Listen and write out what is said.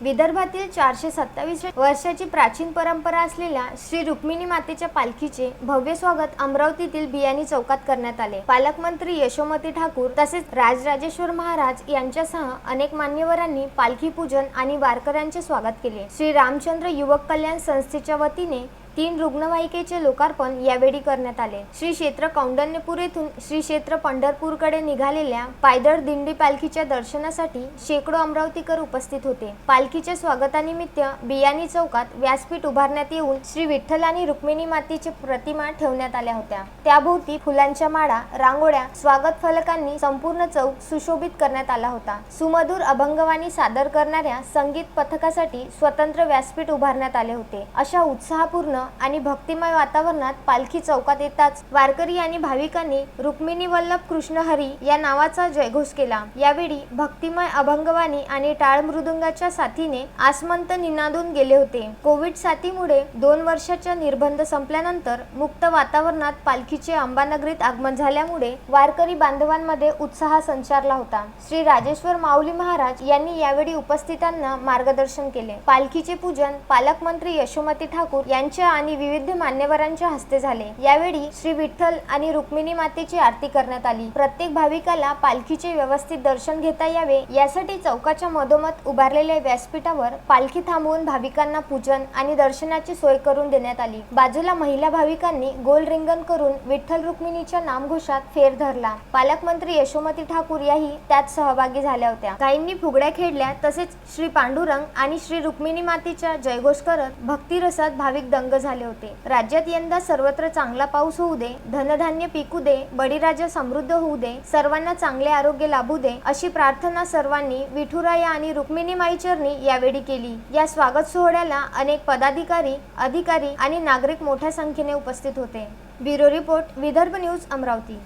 विदर्भातील चारशे सत्तावीस वर्षाची प्राचीन परंपरा असलेल्या श्री रुक्मिणी मातेच्या पालखीचे भव्य स्वागत अमरावतीतील बियाणी चौकात करण्यात आले. पालकमंत्री यशोमती ठाकूर तसेच राजराजेश्वर महाराज यांच्यासह अनेक मान्यवरांनी पालखी पूजन आणि वारकऱ्यांचे स्वागत केले. श्री रामचंद्र युवक कल्याण संस्थेच्या वतीने तीन रुग्णवाहिकेचे लोकार्पण यावेळी करण्यात आले. श्री क्षेत्र कौंडण्यपूर येथून श्री क्षेत्र पंढरपूरकडे निघालेल्या पायदळ दिंडी पालखीच्या दर्शनासाठी शेकडो अमरावतीकर उपस्थित होते. पालखीच्या स्वागतानिमित्त बियाणी चौकात व्यासपीठ उभारण्यात येऊन श्री विठ्ठल आणि रुक्मिणी मातेची प्रतिमा ठेवण्यात आल्या होत्या. त्याभोवती फुलांच्या माळा रांगोळ्या स्वागत फलकांनी संपूर्ण चौक सुशोभित करण्यात आला होता. सुमधुर अभंगवाणी सादर करणाऱ्या संगीत पथकासाठी स्वतंत्र व्यासपीठ उभारण्यात आले होते. अशा उत्साहपूर्ण आणि भक्तिमय वातावरणात पालखी चौकात येताच वारकरी आणि भाविकांनी रुक्मिणी वल्लभ कृष्ण हरी या नावाचा जयघोष केला. यावेळी भक्तिमय अभंगवाणी आणि टाळ मृदुंगाच्या साथीने आसमंत निनादून गेले होते. कोविड साथीमुळे दोन वर्षाच्या निर्बंध संपल्यानंतर मुक्त वातावरणात पालखीचे अंबानगरीत आगमन झाल्यामुळे वारकरी बांधवांमध्ये उत्साह संचारला होता. श्री राजेश्वर माऊली महाराज यांनी यावेळी उपस्थितांना मार्गदर्शन केले. पालखीचे पूजन पालकमंत्री यशोमती ठाकूर यांच्या आणि विविध मान्यवरांच्या हस्ते झाले. यावेळी श्री विठ्ठल आणि रुक्मिणी मातेची आरती करण्यात आली. प्रत्येक भाविकाला पालखीचे व्यवस्थित दर्शन घेता यावे यासाठी चौकाच्या मधोमध उभारलेल्या व्यासपीठावर पालखी थांबवून भाविकांना पूजन आणि दर्शनाची सोय करून देण्यात आली. बाजूला महिला भाविकांनी गोल रिंगण करून विठ्ठल रुक्मिणीच्या नामघोषात फेर धरला. पालकमंत्री यशोमती ठाकूर याही त्यात सहभागी झाल्या होत्या. काहींनी फुगड्या खेळल्या तसेच श्री पांडुरंग आणि श्री रुक्मिणी मातेच्या जयघोष करत भक्तिरसात भाविक दंग झाले होते. राज्यात यंदा सर्वत्र चांगला पाऊस होऊ दे धनधान्य पिकू दे बळीराजा समृद्ध होऊ दे सर्वांना चांगले आरोग्य लाभू दे अशी प्रार्थना सर्वांनी विठुराया आणि रुक्मिणी माईचरणी यावेळी केली. या स्वागत सोहळ्याला अनेक पदाधिकारी अधिकारी आणि नागरिक मोठ्या संख्येने उपस्थित होते. Bureau report Vidarbha news Amravati.